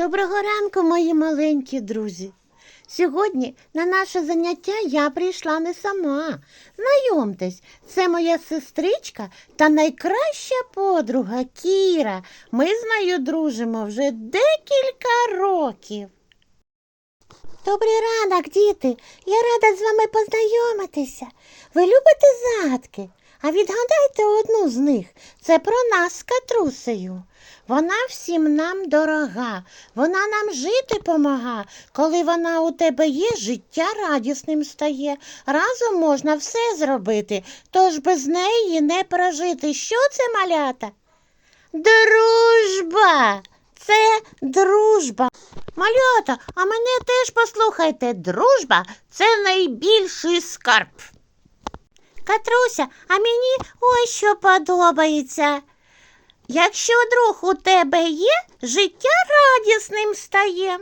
Доброго ранку, мої маленькі друзі. Сьогодні на наше заняття я прийшла не сама. Знайомтесь, це моя сестричка та найкраща подруга Кіра. Ми з нею дружимо вже декілька років. Добрий ранок, діти. Я рада з вами познайомитися. Ви любите загадки? А відгадайте одну з них. Це про нас з Катрусею. Вона всім нам дорога, вона нам жити помага. Коли вона у тебе є, життя радісним стає. Разом можна все зробити, тож без неї не прожити. Що це малята? Дружба! Це дружба. Малята, а мене теж послухайте, дружба це найбільший скарб. Катруся, а мені ось що подобається. Якщо друг у тебе є, життя радісним стає.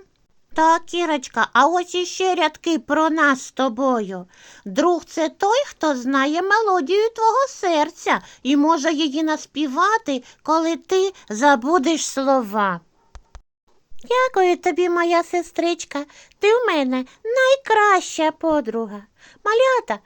Так, Кірочка, а ось іще рядки про нас з тобою. Друг це той, хто знає мелодію твого серця і може її наспівати, коли ти забудеш слова. Дякую тобі, моя сестричка. Ти в мене найкраща подруга. Малята,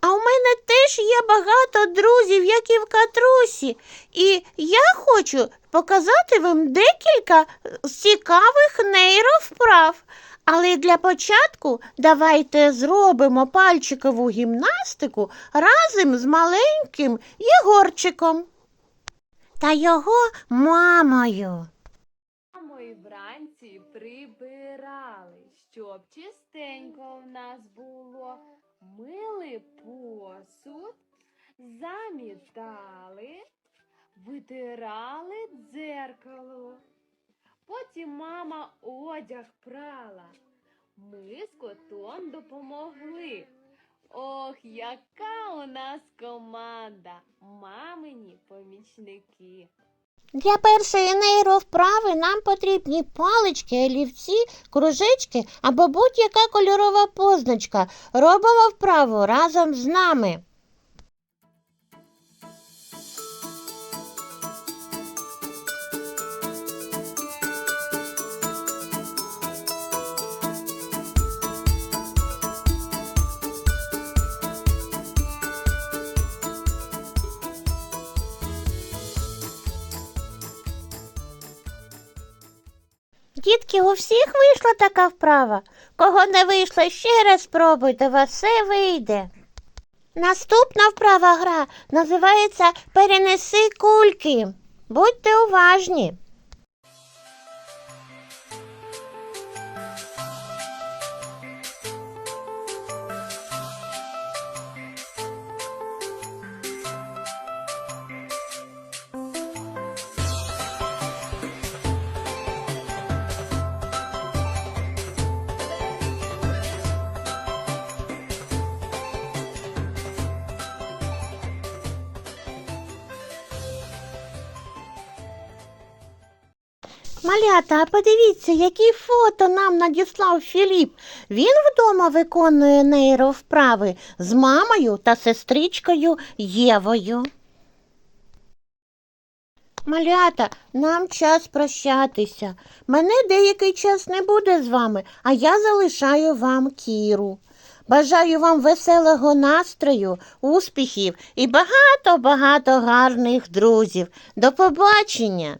а у мене теж є багато друзів, як і в Катрусі, і я хочу показати вам декілька е, цікавих нейровправ. Але для початку давайте зробимо пальчикову гімнастику разом з маленьким Єгорчиком та його мамою. Мамою вранці прибирали, щоб чистенько в нас було. Мили посуд, замітали, витирали дзеркало. Потім мама одяг прала. Ми з котом допомогли. Ох, яка у нас команда, мамині помічники. Для першої нейровправи нам потрібні палички, олівці, кружечки або будь-яка кольорова позначка. Робимо вправу разом з нами. Дітки, у всіх вийшла така вправа. Кого не вийшло, ще раз спробуйте, у вас все вийде. Наступна вправа гра називається Перенеси кульки. Будьте уважні. Малята, а подивіться, які фото нам надіслав Філіп. Він вдома виконує нейровправи з мамою та сестричкою Євою. Малята, нам час прощатися. Мене деякий час не буде з вами, а я залишаю вам кіру. Бажаю вам веселого настрою, успіхів і багато-багато гарних друзів. До побачення!